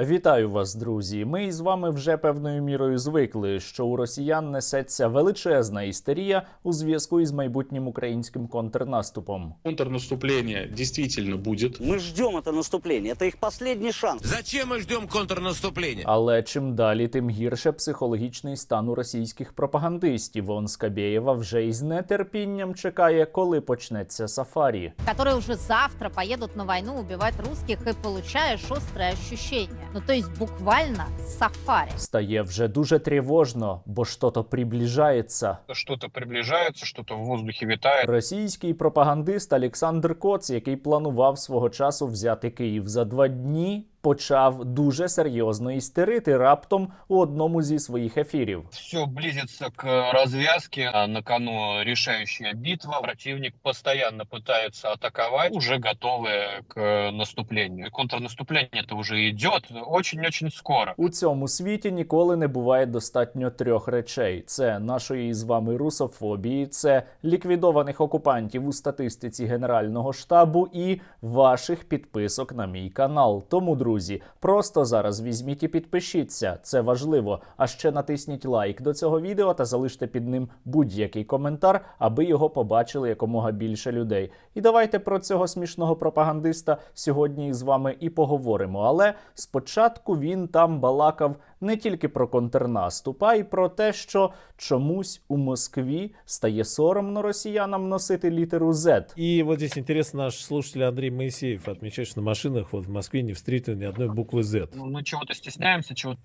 Вітаю вас, друзі. Ми із вами вже певною мірою звикли, що у росіян несеться величезна істерія у зв'язку із майбутнім українським контрнаступом. Контрнаступление действительно будет. Мы ждем это наступление. Это их последний шанс. Зачем мы ждем контрнаступления? Але чим далі, тим гірше психологічний стан у російських пропагандистів. Он Скабєєва вже із нетерпінням чекає, коли почнеться сафарі. которые уже завтра поедут на войну убивать русских и получаешь острое ощущение. Ну, то есть буквально сафари. Стає вже дуже тривожно, бо що-то приближається. Щось приближається, приближается, что-то в воздухі вітає. Російський пропагандист Олександр Коц, який планував свого часу взяти Київ за два дні, почав дуже серйозно істерити раптом у одному зі своїх ефірів. Все близится к развязке. А На кону решающая битва. Противник постоянно пытается атаковать, уже готовы к наступлению. И контрнаступление это уже идет очень-очень скоро. У цьому світі ніколи не буває достатньо трьох речей: це нашої з вами русофобії, це ліквідованих окупантів у статистиці Генерального штабу і ваших підписок на мій канал. Тому, друзі, просто зараз візьміть і підпишіться. Це важливо. А ще натисніть лайк до цього відео та залиште під ним будь-який коментар, аби його побачили якомога більше людей. І давайте про цього смішного пропагандиста сьогодні з вами і поговоримо. Але спочатку він там балакав не тільки про контрнаступ, а й про те, що чомусь у Москві стає соромно росіянам носити літеру Z. І вот здесь интересно, наш слушатель Андрей Моисеев отмечает, что на машинах вот в Москве не встретили ни одной буквы Z. Ну, мы чего-то стесняемся, чего-то,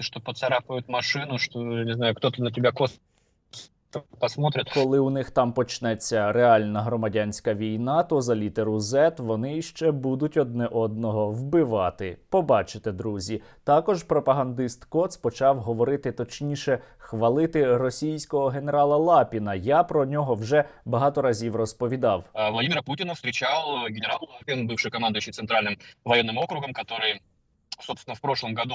что поцарапают машину, что, не знаю, кто-то на тебя косо посмотрит. Коли у них там почнеться реальна громадянська війна, то за літеру Z вони ще будуть одне одного вбивати. Побачите, друзі. Також пропагандист Коц почав говорити точніше хвалити російського генерала Лапіна. Я про нього вже багато разів розповідав. А, Владимира Путина встречал генерал Лапин, бывший командующий Центральным военным округом, который, собственно, в прошлом году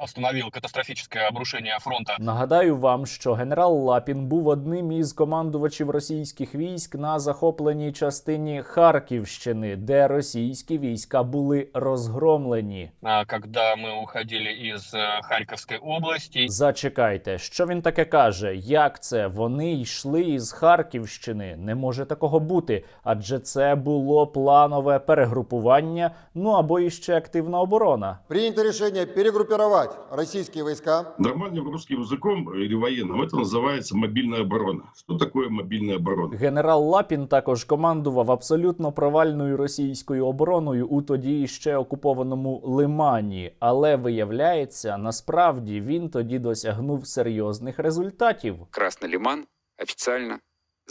остановил катастрофическое обрушение фронта Нагадаю вам, що генерал Лапін був одним із командувачів російських військ на захопленій частині Харківщини, де російські війська були розгромлені. а, когда мы уходили из э, Харьковской области. Зачекайте, що він таке каже? Як це вони йшли із Харківщини? Не може такого бути, адже це було планове перегрупування, ну або іще активна оборона Принято решение перегруппировать российские войска Нормальным русским языком или военным это называется мобильная оборона. Что такое мобильная оборона? Генерал Лапін також командував абсолютно провальною російською обороною у тоді ще окупованому Лимані. Але виявляється, насправді він тоді досягнув серйозних результатів. Красный Лиман официально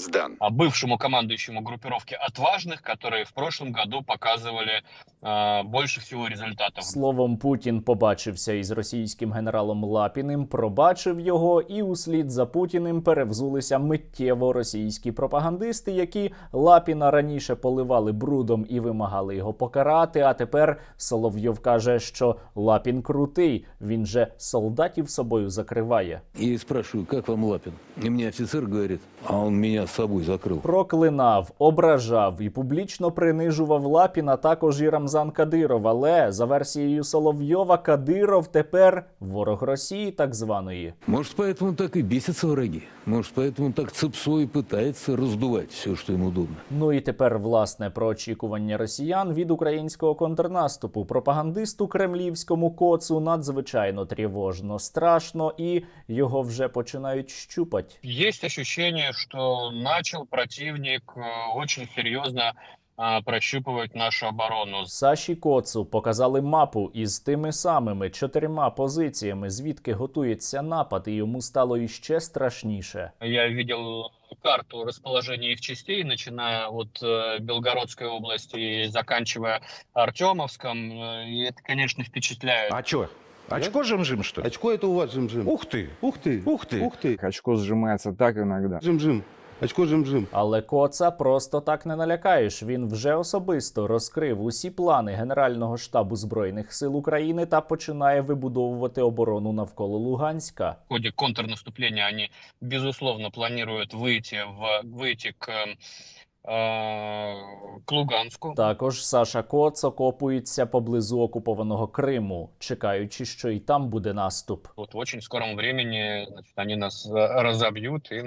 сдан. а бывшему командующему группировки отважных, которые в прошлом году показывали э, больше всего результатов. Словом, Путін побачився із російським генералом Лапіним, пробачив його, і услід за Путіним перевзулися миттєво російські пропагандисти, які Лапіна раніше поливали брудом і вимагали його покарати. А тепер Соловйов каже, що Лапін крутий, він же солдатів собою закриває. И спрашиваю, как вам Лапин? И мне офицер говорит, а он меня с собой закрыл. Проклинав, ображав і публічно принижував Лапіна також і Рамзан Кадиров. Але за версією Соловйова, Кадиров тепер ворог Росії, так званої. Может, поэтому так и бесятся враги. Может, поэтому так Цепсо и пытается раздувать все, что ему удобно. Ну і тепер власне про очікування росіян від українського контрнаступу. Пропагандисту кремлівському коцу надзвичайно тривожно, страшно, і його вже починають щупать. Есть ощущение, что начал противник э, очень серьезно э, прощупывать нашу оборону. Саші Коцу показали мапу із тими самими чотирма позиціями, звідки готується напад, і йому стало іще страшніше. Я видел карту расположения их частей, начиная от э, Белгородской области и заканчивая Артемовском. Э, И это, конечно, впечатляет. А чё? Очко жим-жим, что ли? Очко это у вас жим-жим. Ух ты! Ух ты! Ух ты! Ух ты! Очко сжимается так иногда. Жим-жим. Очко жим-жим. Але коца просто так не налякаєш. Він вже особисто розкрив усі плани Генерального штабу збройних сил України та починає вибудовувати оборону навколо Луганська. В ходе контрнаступления они, безусловно, планируют выйти, в, выйти к э, к Луганску. Також Саша Коц окопується поблизу окупованого Криму, чекаючи, що і там буде наступ. Вот в очень скором времени значит, они нас э, разобьют и,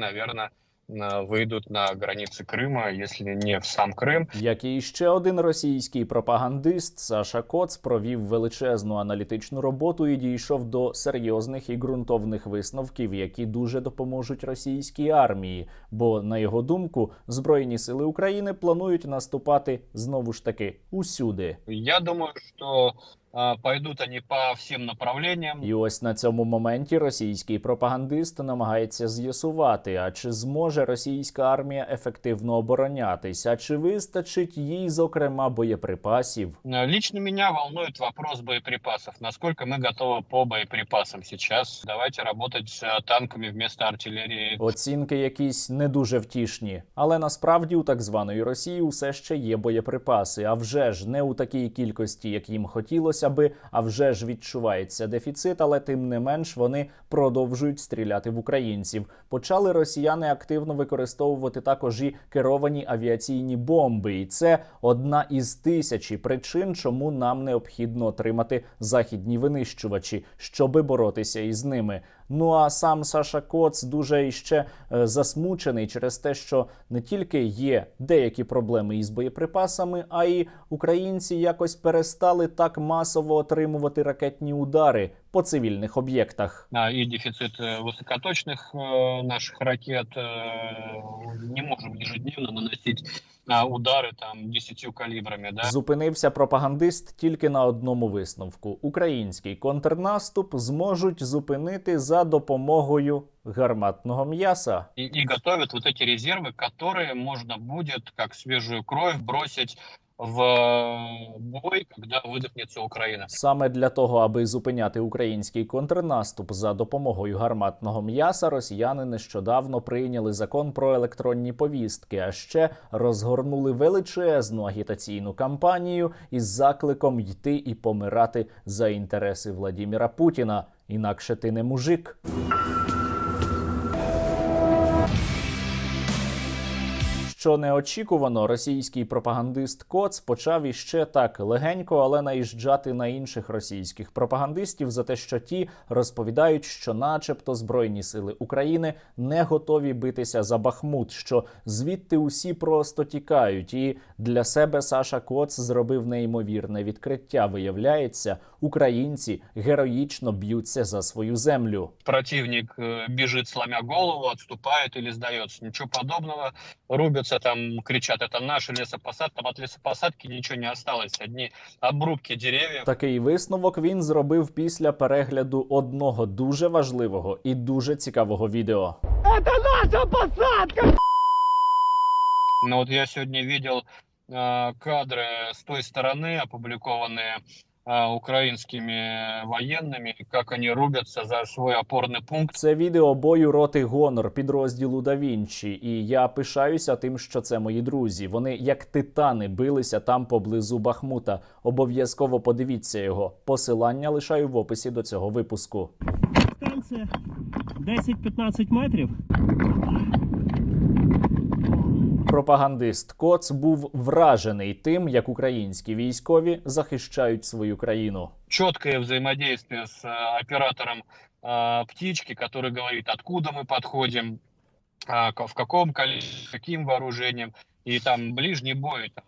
наверное, выйдут на границы Крыма, если не в сам Крым, Як і ще один російський пропагандист, Саша Коц провів величезну аналітичну роботу і дійшов до серйозних і ґрунтовних висновків, які дуже допоможуть російській армії. Бо, на його думку, збройні сили України планують наступати знову ж таки усюди. Я думаю, что э, пойдут они по всем направлениям. І ось на цьому моменті російський пропагандист намагається з'ясувати, а чи зможе російська армія ефективно оборонятись, а чи вистачить їй, зокрема, боєприпасів. Э, Лично меня волнует вопрос боеприпасов. Насколько мы готовы по боеприпасам сейчас? Давайте работать с э, танками вместо артиллерии. Оцінки якісь не дуже втішні, але насправді у так званої Росії усе ще є боєприпаси. А вже ж не у такій кількості, як їм хотілося би, а вже ж відчувається дефіцит, але тим не менш вони продовжують стріляти в українців. Почали росіяни активно використовувати також і керовані авіаційні бомби, і це одна із тисячі причин, чому нам необхідно отримати західні винищувачі, щоби боротися із ними. Ну а сам Саша Коц дуже іще е, засмучений через те, що не тільки є деякі проблеми із боєприпасами, а й українці якось перестали так масово отримувати ракетні удари по цивільних об'єктах. А, И дефицит э, высокоточных э, наших ракет. э, Не можем ежедневно наносить а, удары там 10 калибрами. Да? Зупинився пропагандист тільки на одному висновку: український контрнаступ зможуть зупинити за допомогою гарматного м'яса. И, и готовят вот эти резервы, которые можно будет, как свежую кровь, бросить в бой, когда выдохнется Украина. Саме для того, аби зупиняти український контрнаступ за допомогою гарматного м'яса, росіяни нещодавно прийняли закон про електронні повістки, а ще розгорнули величезну агітаційну кампанію із закликом йти і помирати за інтереси Владіміра Путіна. Інакше ти не мужик. Що неочікувано, російський пропагандист Коц почав іще так легенько, але наїжджати на інших російських пропагандистів за те, що ті розповідають, що, начебто, збройні сили України не готові битися за Бахмут, що звідти усі просто тікають. І для себе Саша Коц зробив неймовірне відкриття. Виявляється, українці героїчно б'ються за свою землю. Противник э, бежит, сломя голову, отступает или сдается. Ничего подобного. Рубятся там, кричат, это наша лесопосадка. Там от лесопосадки ничего не осталось. Одни обрубки деревьев. Такий висновок він зробив після перегляду одного дуже важливого і дуже цікавого відео. Но вот я сегодня видел э, кадры с той стороны, опубликованные э, украинскими военными, как они рубятся за свой опорный пункт. Це відео бою роти Гонор підрозділу Да Вінчі, і я пишаюся тим, що це мої друзі. Вони як титани билися там поблизу Бахмута. Обов'язково подивіться його. Посилання лишаю в описі до цього випуску. Дистанція 10-15 метрів. Пропагандист Коц був вражений тим, як українські військові захищають свою країну. Четкое взаимодействие с э, оператором э, птички, который говорит, откуда мы подходим, а, ка- в каком количестве, каким вооружением. И там ближний бой, там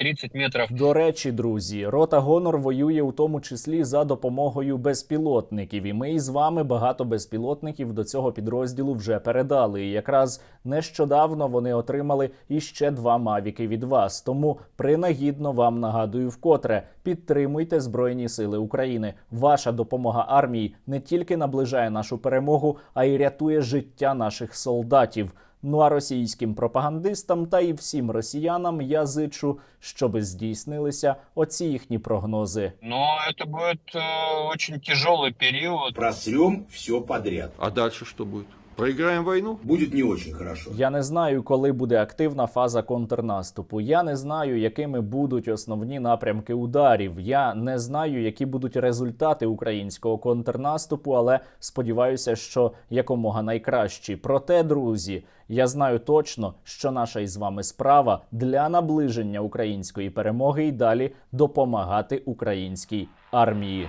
20-30 метров. До речі, друзі, рота Гонор воює у тому числі за допомогою безпілотників. І ми із вами багато безпілотників до цього підрозділу вже передали. І якраз нещодавно вони отримали іще два мавіки від вас. Тому принагідно вам нагадую вкотре: підтримуйте Збройні Сили України. Ваша допомога армії не тільки наближає нашу перемогу, а й рятує життя наших солдатів. Ну а російським пропагандистам та і всім росіянам я зичу, щоби здійснилися оці їхні прогнози. Но это будет э, очень тяжелый период. Просрем все подряд. А дальше что будет? Проиграем войну? Будет не очень хорошо. Я не знаю, коли буде активна фаза контрнаступу. Я не знаю, якими будуть основні напрямки ударів. Я не знаю, які будуть результати українського контрнаступу, але сподіваюся, що якомога найкращі. Проте, друзі, я знаю точно, що наша із вами справа для наближення української перемоги і далі допомагати українській армії.